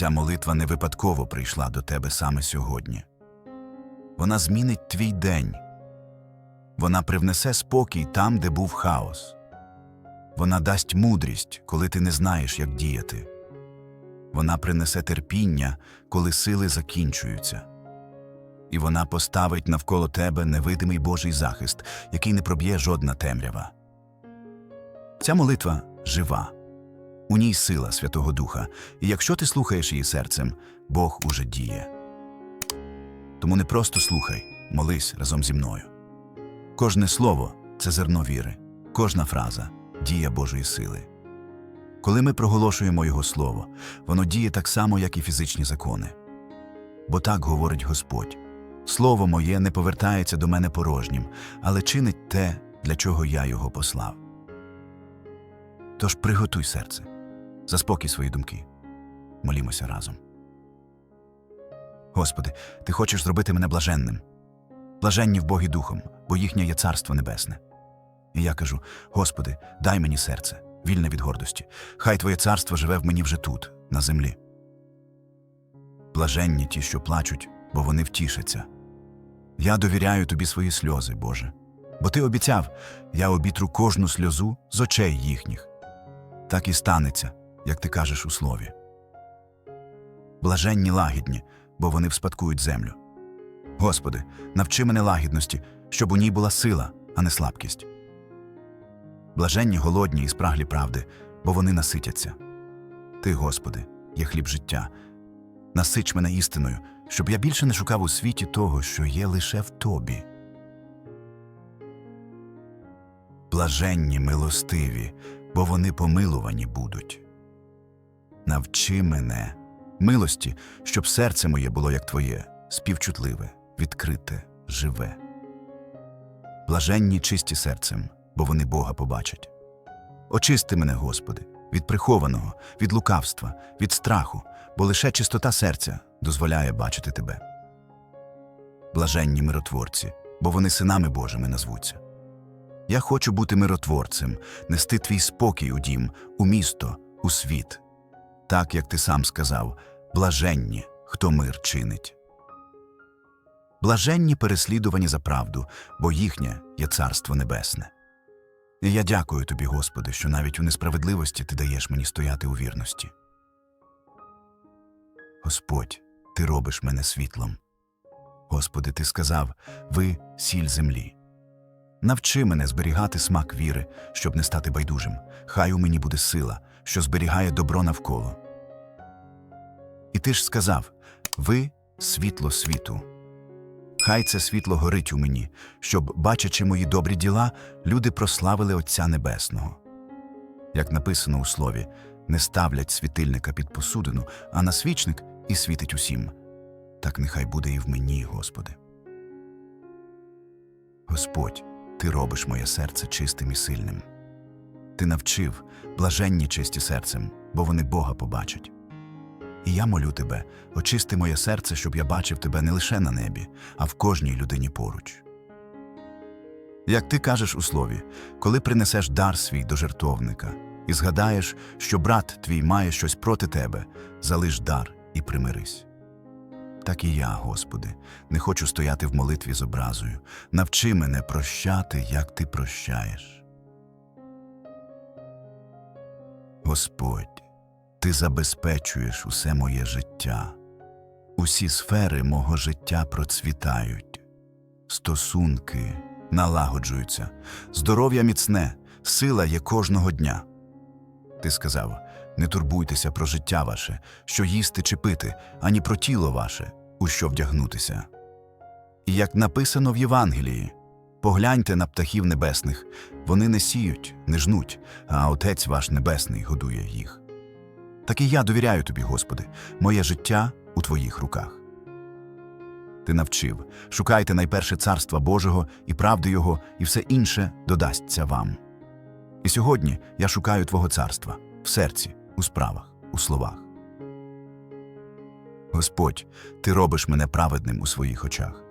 Ця молитва не випадково прийшла до тебе саме сьогодні. Вона змінить твій день. Вона привнесе спокій там, де був хаос. Вона дасть мудрість, коли ти не знаєш, як діяти. Вона принесе терпіння, коли сили закінчуються. І вона поставить навколо тебе невидимий Божий захист, який не проб'є жодна темрява. Ця молитва жива. У ній сила Святого Духа, і якщо ти слухаєш її серцем, Бог уже діє. Тому не просто слухай, молись разом зі мною. Кожне слово це зерно віри, кожна фраза дія Божої сили. Коли ми проголошуємо Його Слово, воно діє так само, як і фізичні закони. Бо так говорить Господь Слово моє не повертається до мене порожнім, але чинить те, для чого я його послав. Тож приготуй серце, заспокій свої думки. Молімося разом. Господи, Ти хочеш зробити мене блаженним, блаженні в Богі Духом, бо їхнє є Царство Небесне. І я кажу: Господи, дай мені серце, вільне від гордості. Хай Твоє царство живе в мені вже тут, на землі. Блаженні ті, що плачуть, бо вони втішаться. Я довіряю тобі свої сльози, Боже, бо ти обіцяв, я обітру кожну сльозу з очей їхніх. Так і станеться, як ти кажеш у слові. Блаженні лагідні, бо вони вспадкують землю. Господи, навчи мене лагідності, щоб у ній була сила, а не слабкість. Блаженні голодні і спраглі правди, бо вони наситяться. Ти, Господи, є хліб життя. Насич мене істиною, щоб я більше не шукав у світі того, що є лише в тобі. Блаженні милостиві, бо вони помилувані будуть. Навчи мене милості, щоб серце моє було як твоє, співчутливе, відкрите, живе. Блаженні чисті серцем, бо вони Бога побачать. Очисти мене, Господи, від прихованого, від лукавства, від страху, бо лише чистота серця дозволяє бачити Тебе. Блаженні миротворці, бо вони синами Божими назвуться. Я хочу бути миротворцем, нести твій спокій у дім, у місто, у світ. Так, як ти сам сказав, блаженні, хто мир чинить. Блаженні переслідувані за правду, бо їхнє є Царство Небесне. І я дякую тобі, Господи, що навіть у несправедливості ти даєш мені стояти у вірності. Господь, ти робиш мене світлом. Господи, ти сказав ви сіль землі. Навчи мене зберігати смак віри, щоб не стати байдужим. Хай у мені буде сила, що зберігає добро навколо. І ти ж сказав ви світло світу. Хай це світло горить у мені, щоб, бачачи мої добрі діла, люди прославили Отця Небесного. Як написано у слові, не ставлять світильника під посудину, а на свічник і світить усім. Так нехай буде і в мені, Господи. Господь, Ти робиш моє серце чистим і сильним. Ти навчив блаженні чисті серцем, бо вони Бога побачать. І я молю тебе, очисти моє серце, щоб я бачив тебе не лише на небі, а в кожній людині поруч. Як ти кажеш у слові, коли принесеш дар свій до жертовника і згадаєш, що брат твій має щось проти тебе, залиш дар і примирись. Так і я, Господи, не хочу стояти в молитві з образою. Навчи мене прощати, як ти прощаєш. Господь, ти забезпечуєш усе моє життя. Усі сфери мого життя процвітають, стосунки налагоджуються, здоров'я міцне, сила є кожного дня. Ти сказав: не турбуйтеся про життя ваше, що їсти чи пити, ані про тіло ваше, у що вдягнутися. І як написано в Євангелії, погляньте на птахів небесних, вони не сіють, не жнуть, а Отець ваш Небесний годує їх. Так і я довіряю тобі, Господи, моє життя у твоїх руках. Ти навчив шукайте найперше царства Божого і правди Його, і все інше додасться вам. І сьогодні я шукаю Твого царства в серці, у справах, у словах. Господь, Ти робиш мене праведним у своїх очах.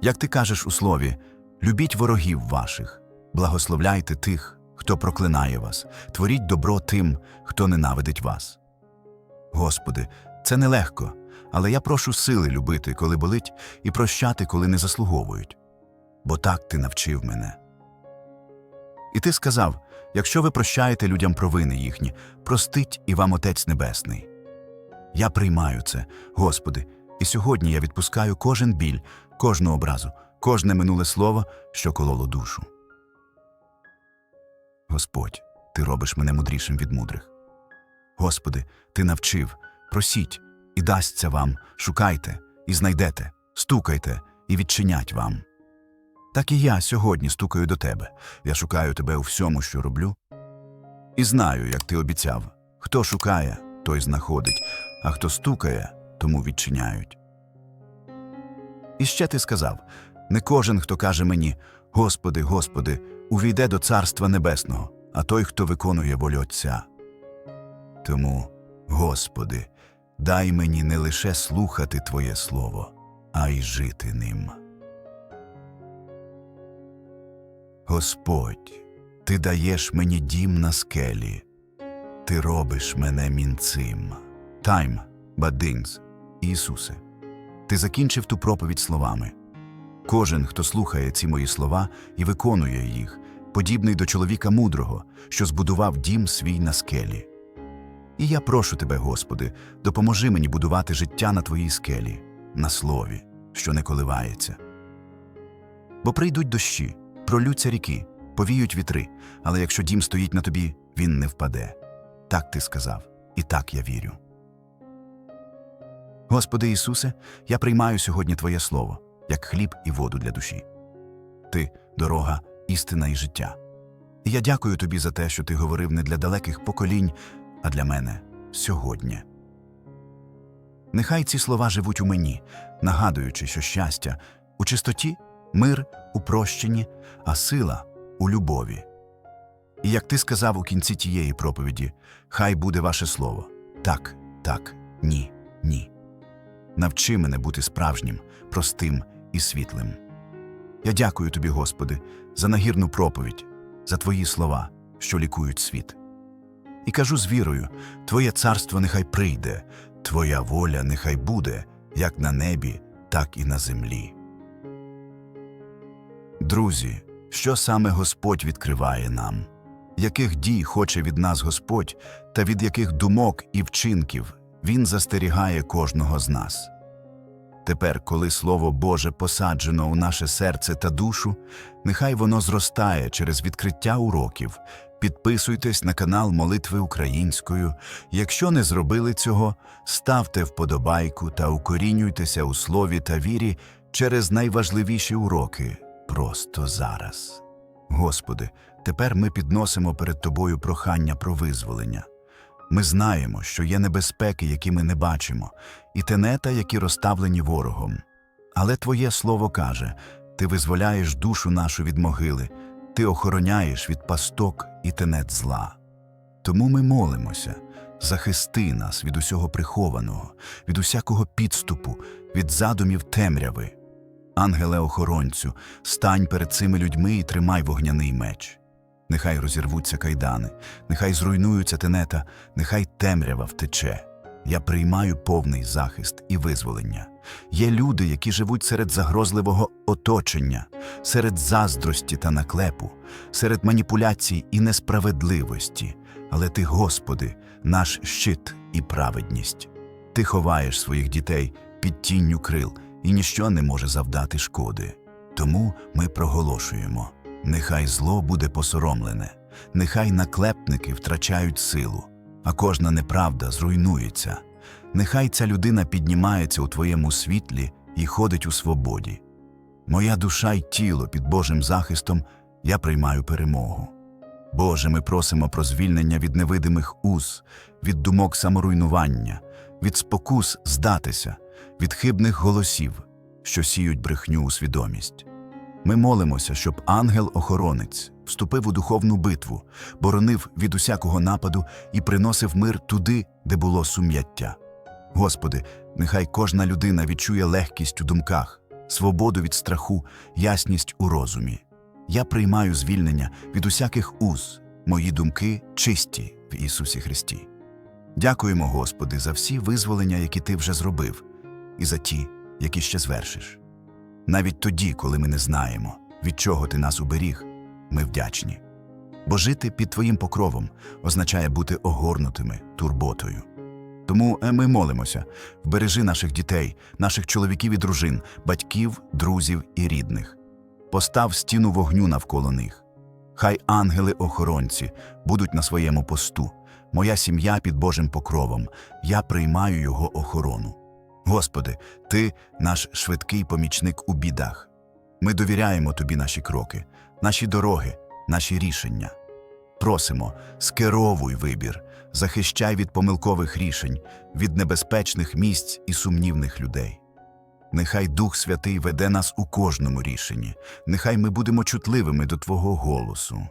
Як ти кажеш у слові, любіть ворогів ваших, благословляйте тих, хто проклинає вас, творіть добро тим, хто ненавидить вас. Господи, Це нелегко, але я прошу сили любити, коли болить, і прощати, коли не заслуговують. Бо так ти навчив мене. І ти сказав: якщо ви прощаєте людям провини їхні, простить і вам Отець Небесний. Я приймаю це, Господи, і сьогодні я відпускаю кожен біль, кожну образу, кожне минуле слово, що кололо душу. Господь, ти робиш мене мудрішим від мудрих. Господи, ти навчив, просіть, і дасться вам, шукайте, і знайдете, стукайте, і відчинять вам. Так і я сьогодні стукаю до тебе. Я шукаю тебе у всьому, що роблю. І знаю, як ти обіцяв хто шукає, той знаходить, а хто стукає, тому відчиняють. І ще ти сказав не кожен, хто каже мені Господи, Господи, увійде до Царства Небесного, а той, хто виконує волю Отця. Тому, Господи, дай мені не лише слухати Твоє Слово, а й жити ним. Господь, Ти даєш мені дім на скелі, Ти робиш мене мінцим. Time, but. Ісусе, Ти закінчив ту проповідь словами. Кожен, хто слухає ці мої слова і виконує їх, подібний до чоловіка мудрого, що збудував дім свій на скелі. І я прошу тебе, Господи, допоможи мені будувати життя на твоїй скелі, на слові, що не коливається. Бо прийдуть дощі, пролються ріки, повіють вітри, але якщо дім стоїть на тобі, він не впаде. Так ти сказав, і так я вірю. Господи Ісусе, я приймаю сьогодні Твоє Слово, як хліб і воду для душі. Ти дорога, істина і життя. І я дякую тобі за те, що ти говорив не для далеких поколінь, а для мене сьогодні. Нехай ці слова живуть у мені, нагадуючи, що щастя у чистоті, мир у прощенні, а сила у любові. І як ти сказав у кінці тієї проповіді, хай буде ваше слово так, так, ні, ні. Навчи мене бути справжнім, простим і світлим. Я дякую тобі, Господи, за нагірну проповідь, за твої слова, що лікують світ. І кажу з вірою: Твоє царство нехай прийде, Твоя воля нехай буде, як на небі, так і на землі. Друзі, що саме Господь відкриває нам? Яких дій хоче від нас Господь, та від яких думок і вчинків Він застерігає кожного з нас? Тепер, коли Слово Боже посаджено у наше серце та душу, нехай воно зростає через відкриття уроків. Підписуйтесь на канал Молитви Українською. Якщо не зробили цього, ставте вподобайку та укорінюйтеся у слові та вірі через найважливіші уроки просто зараз. Господи, тепер ми підносимо перед Тобою прохання про визволення. Ми знаємо, що є небезпеки, які ми не бачимо, і тенета, які розставлені ворогом. Але Твоє Слово каже Ти визволяєш душу нашу від могили, Ти охороняєш від пасток і тенет зла. Тому ми молимося, захисти нас від усього прихованого, від усякого підступу, від задумів темряви. Ангеле охоронцю, стань перед цими людьми і тримай вогняний меч. Нехай розірвуться кайдани, нехай зруйнуються тенета, нехай темрява втече. Я приймаю повний захист і визволення. Є люди, які живуть серед загрозливого оточення, серед заздрості та наклепу, серед маніпуляцій і несправедливості. Але ти, Господи, наш щит і праведність. Ти ховаєш своїх дітей під тінню крил, і ніщо не може завдати шкоди. Тому ми проголошуємо. Нехай зло буде посоромлене, нехай наклепники втрачають силу, а кожна неправда зруйнується. Нехай ця людина піднімається у твоєму світлі і ходить у свободі. Моя душа й тіло під Божим захистом я приймаю перемогу. Боже, ми просимо про звільнення від невидимих уз, від думок саморуйнування, від спокус здатися, від хибних голосів, що сіють брехню у свідомість. Ми молимося, щоб ангел-охоронець вступив у духовну битву, боронив від усякого нападу і приносив мир туди, де було сум'яття. Господи, нехай кожна людина відчує легкість у думках, свободу від страху, ясність у розумі. Я приймаю звільнення від усяких уз, мої думки чисті в Ісусі Христі. Дякуємо, Господи, за всі визволення, які Ти вже зробив, і за ті, які ще звершиш. Навіть тоді, коли ми не знаємо, від чого Ти нас уберіг, ми вдячні. Бо жити під Твоїм покровом означає бути огорнутими турботою. Тому е, ми молимося, вбережи наших дітей, наших чоловіків і дружин, батьків, друзів і рідних. Постав стіну вогню навколо них. Хай ангели-охоронці будуть на своєму посту. Моя сім'я під Божим покровом, я приймаю його охорону. Господи, Ти наш швидкий помічник у бідах. Ми довіряємо Тобі наші кроки, наші дороги, наші рішення. Просимо, скеровуй вибір, захищай від помилкових рішень, від небезпечних місць і сумнівних людей. Нехай Дух Святий веде нас у кожному рішенні, нехай ми будемо чутливими до Твого голосу.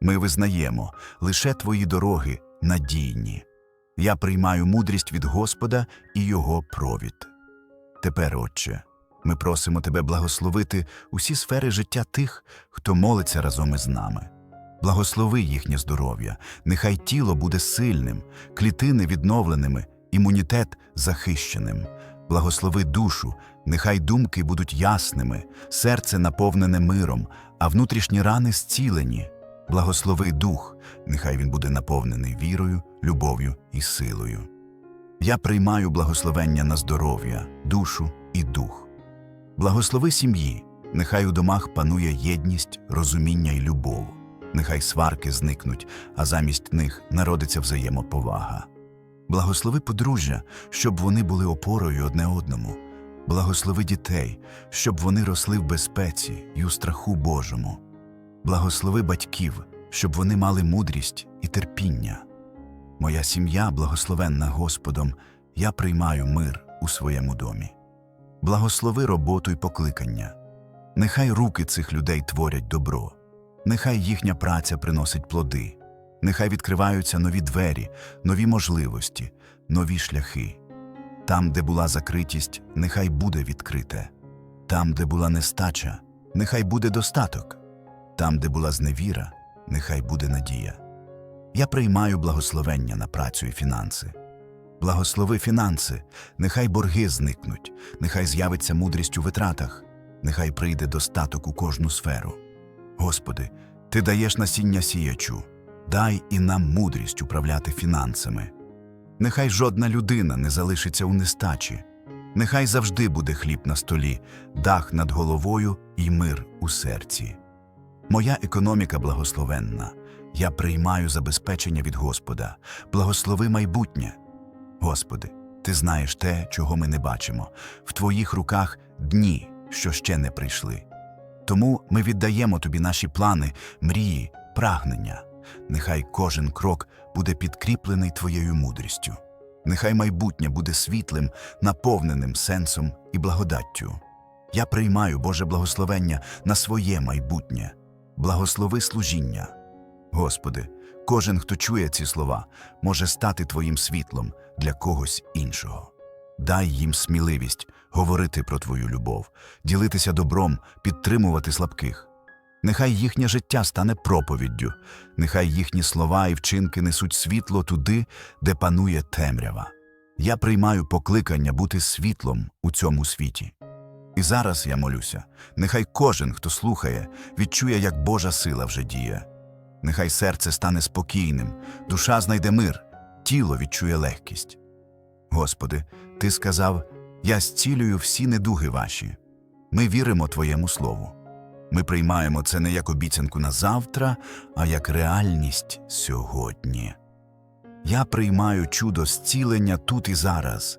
Ми визнаємо, лише Твої дороги надійні. Я приймаю мудрість від Господа і Його провід. Тепер, Отче, ми просимо Тебе благословити усі сфери життя тих, хто молиться разом із нами. Благослови їхнє здоров'я, нехай тіло буде сильним, клітини відновленими, імунітет захищеним. Благослови душу, нехай думки будуть ясними, серце наповнене миром, а внутрішні рани зцілені. Благослови дух, нехай він буде наповнений вірою, любов'ю і силою. Я приймаю благословення на здоров'я, душу і дух. Благослови сім'ї, нехай у домах панує єдність, розуміння і любов. Нехай сварки зникнуть, а замість них народиться взаємоповага. Благослови подружжя, щоб вони були опорою одне одному. Благослови дітей, щоб вони росли в безпеці й у страху Божому. Благослови батьків, щоб вони мали мудрість і терпіння. Моя сім'я, благословенна Господом, я приймаю мир у своєму домі. Благослови роботу й покликання. Нехай руки цих людей творять добро, нехай їхня праця приносить плоди, нехай відкриваються нові двері, нові можливості, нові шляхи. Там, де була закритість, нехай буде відкрите. Там, де була нестача, нехай буде достаток. Там, де була зневіра, нехай буде надія. Я приймаю благословення на працю і фінанси. Благослови фінанси, нехай борги зникнуть, нехай з'явиться мудрість у витратах, нехай прийде достаток у кожну сферу. Господи, Ти даєш насіння сіячу, дай і нам мудрість управляти фінансами. Нехай жодна людина не залишиться у нестачі, нехай завжди буде хліб на столі, дах над головою і мир у серці. Моя економіка благословенна. Я приймаю забезпечення від Господа. Благослови майбутнє. Господи, Ти знаєш те, чого ми не бачимо. В Твоїх руках дні, що ще не прийшли. Тому ми віддаємо Тобі наші плани, мрії, прагнення. Нехай кожен крок буде підкріплений Твоєю мудрістю. Нехай майбутнє буде світлим, наповненим сенсом і благодаттю. Я приймаю Боже благословення на своє майбутнє. Благослови служіння. Господи, кожен, хто чує ці слова, може стати Твоїм світлом для когось іншого. Дай їм сміливість говорити про Твою любов, ділитися добром, підтримувати слабких. Нехай їхнє життя стане проповіддю, нехай їхні слова і вчинки несуть світло туди, де панує темрява. Я приймаю покликання бути світлом у цьому світі. І зараз я молюся, нехай кожен, хто слухає, відчує, як Божа сила вже діє. Нехай серце стане спокійним, душа знайде мир, тіло відчує легкість. Господи, Ти сказав: Я зцілюю всі недуги ваші. Ми віримо Твоєму Слову. Ми приймаємо це не як обіцянку на завтра, а як реальність сьогодні. Я приймаю чудо зцілення тут і зараз.